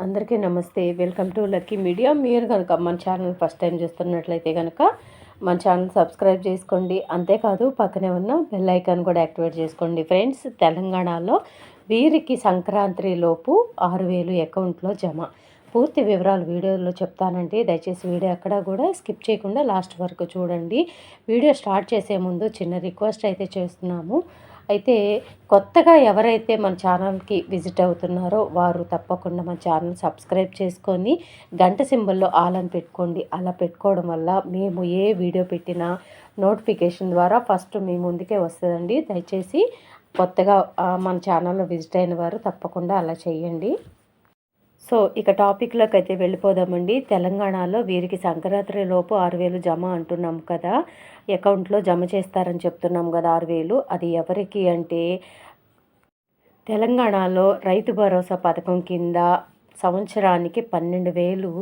అందరికీ namaste. Welcome to lucky media. మీరు కనుక మన ఛానల్ ఫస్ట్ టైం చూస్తున్నట్లయితే కనుక మన ఛానల్ సబ్స్క్రైబ్ చేసుకోండి. అంతేకాదు పక్కనే ఉన్న బెల్ ఐకాన్ కూడా యాక్టివేట్ చేసుకోండి. ఫ్రెండ్స్ తెలంగాణలో వీరికి సంక్రాంతి లోపు ఆరు వేలు అకౌంట్లో జమ. పూర్తి వివరాలు వీడియోలో చెప్తానండి. దయచేసి వీడియో ఎక్కడా కూడా స్కిప్ చేయకుండా లాస్ట్ వరకు చూడండి. వీడియో స్టార్ట్ చేసే ముందు చిన్న రిక్వెస్ట్ అయితే చేస్తున్నాము. అయితే కొత్తగా ఎవరైతే మన ఛానల్కి విజిట్ అవుతున్నారో వారు తప్పకుండా మన ఛానల్ సబ్స్క్రైబ్ చేసుకొని గంట సింబల్లో ఆల్ అని పెట్టుకోండి. అలా పెట్టుకోవడం వల్ల మేము ఏ వీడియో పెట్టినా నోటిఫికేషన్ ద్వారా ఫస్ట్ మీ ముందుకే వస్తుందండి. దయచేసి కొత్తగా మన ఛానల్లో విజిట్ అయిన వారు తప్పకుండా అలా చేయండి. సో ఇక టాపిక్లోకి అయితే వెళ్ళిపోదామండి. తెలంగాణలో వీరికి సంక్రాంతి లోపు ఆరు వేలు జమ అంటున్నాం కదా. అకౌంట్లో జమ చేస్తారని చెప్తున్నాం కదా ఆరు వేలు. అది ఎవరికి అంటే తెలంగాణలో రైతు భరోసా పథకం కింద సంవత్సరానికి పన్నెండు వేలు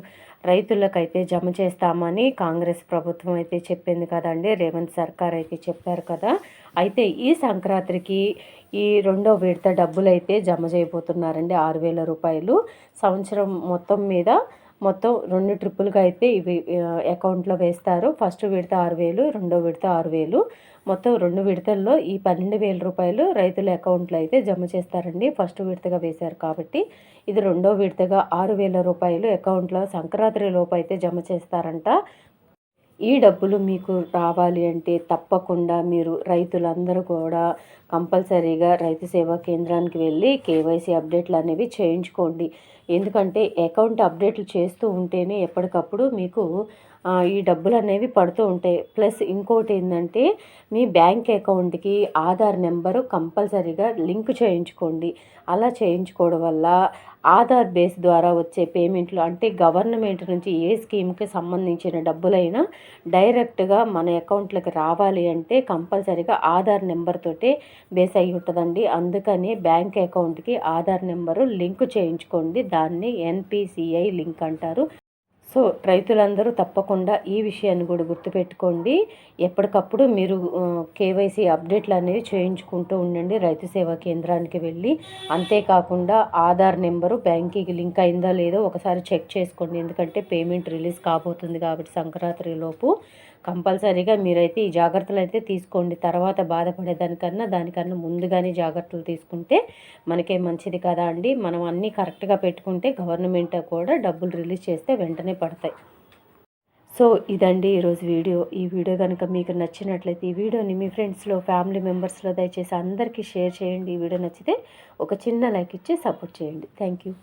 రైతులకైతే జమ చేస్తామని కాంగ్రెస్ ప్రభుత్వం అయితే చెప్పింది కదండి. రేవంత్ సర్కార్ అయితే చెప్పారు కదా. అయితే ఈ సంక్రాంతికి ఈ రెండో విడత డబ్బులు అయితే జమ చేయబోతున్నారండి. ఆరు వేల రూపాయలు సంవత్సరం మొత్తం మీద మొత్తం రెండు ట్రిప్పులుగా అయితే ఇవి అకౌంట్లో వేస్తారు. ఫస్ట్ విడత ఆరు వేలు రెండో విడత ఆరు వేలు. మొత్తం రెండు విడతల్లో ఈ పన్నెండు వేల రూపాయలు రైతుల అకౌంట్లో అయితే జమ చేస్తారండి. ఫస్ట్ విడతగా వేశారు కాబట్టి ఇది రెండో విడతగా ఆరు వేల రూపాయలు అకౌంట్లో సంక్రాంతి లోపు అయితే జమ చేస్తారంట. ఈ డబ్బులు మీకు రావాలి అంటే తప్పకుండా మీరు రైతులందరూ కూడా కంపల్సరీగా రైతు సేవా కేంద్రానికి వెళ్ళి కేవైసీ అప్డేట్లు అనేవి చేయించుకోండి. ఎందుకంటే అకౌంట్ అప్డేట్లు చేస్తూ ఉంటేనే ఎప్పటికప్పుడు మీకు ఈ డబ్బులు అనేవి పడుతూ ఉంటాయి. ప్లస్ ఇంకోటి ఏంటంటే మీ బ్యాంక్ అకౌంట్కి ఆధార్ నెంబరు కంపల్సరీగా లింక్ చేయించుకోండి. అలా చేయించుకోవడం వల్ల ఆధార్ బేస్ ద్వారా వచ్చే పేమెంట్లు అంటే గవర్నమెంట్ నుంచి ఏ స్కీమ్కి సంబంధించిన డబ్బులైనా డైరెక్ట్గా మన అకౌంట్లోకి రావాలి అంటే కంపల్సరీగా ఆధార్ నెంబర్తోటే బేస్ అయి ఉంటుందండి. అందుకని బ్యాంక్ అకౌంట్కి ఆధార్ నెంబరు లింక్ చేయించుకోండి. దాన్ని ఎన్పిసిఐ లింక్ అంటారు. సో రైతులందరూ తప్పకుండా ఈ విషయాన్ని కూడా గుర్తుపెట్టుకోండి. ఎప్పటికప్పుడు మీరు కేవైసీ అప్డేట్లు అనేవి చేయించుకుంటూ ఉండండి రైతు సేవా కేంద్రానికి వెళ్ళి. అంతేకాకుండా ఆధార్ నెంబరు బ్యాంకింగ్ లింక్ అయిందా లేదో ఒకసారి చెక్ చేసుకోండి. ఎందుకంటే పేమెంట్ రిలీజ్ కాబోతుంది కాబట్టి సంక్రాంతి లోపు కంపల్సరీగా మీరైతే ఈ జాగ్రత్తలు అయితే తీసుకోండి. తర్వాత బాధపడేదానికన్నా దానికన్నా ముందుగానే జాగ్రత్తలు తీసుకుంటే మనకే మంచిది కదా అండి. మనం అన్నీ కరెక్ట్గా పెట్టుకుంటే గవర్నమెంట్ కూడా డబ్బులు రిలీజ్ చేస్తే వెంటనే పడతాయి. సో ఇదండి ఈరోజు వీడియో. ఈ వీడియో కనుక మీకు నచ్చినట్లయితే ఈ వీడియోని మీ ఫ్రెండ్స్లో ఫ్యామిలీ మెంబర్స్లో దయచేసి అందరికీ షేర్ చేయండి. ఈ వీడియో నచ్చితే ఒక చిన్న లైక్ ఇచ్చి సపోర్ట్ చేయండి. Thank you